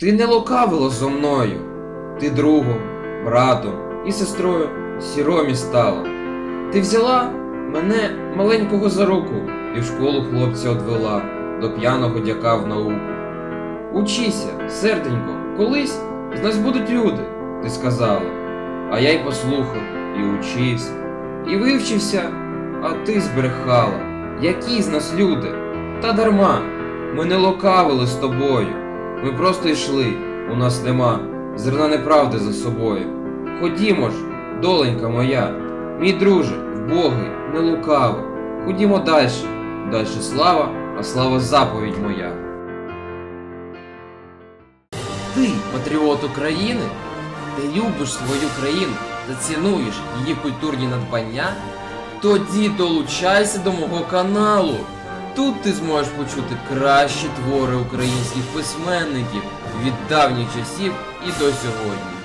Ти не лукавила зо мною, ти другом, братом і сестрою сіромі стала. Ти взяла мене маленького за руку і в школу хлопця одвела до п'яного дяка в науку. Учися, серденько, колись з нас будуть люди, ти сказала. А я й послухав, і учився, і вивчився, а ти збрехала. Які з нас люди? Та дарма, ми не лукавили з тобою. Ми просто йшли, у нас нема зерна неправди за собою. Ходімо ж, доленька моя, мій друже, вбогий, не. Ходімо далі, далі слава, а слава заповідь моя. Ти патріот України? Ти любиш свою країну та цінуєш її культурні надбання? Тоді долучайся до мого каналу. Тут ти зможеш почути кращі твори українських письменників від давніх часів і до сьогодні.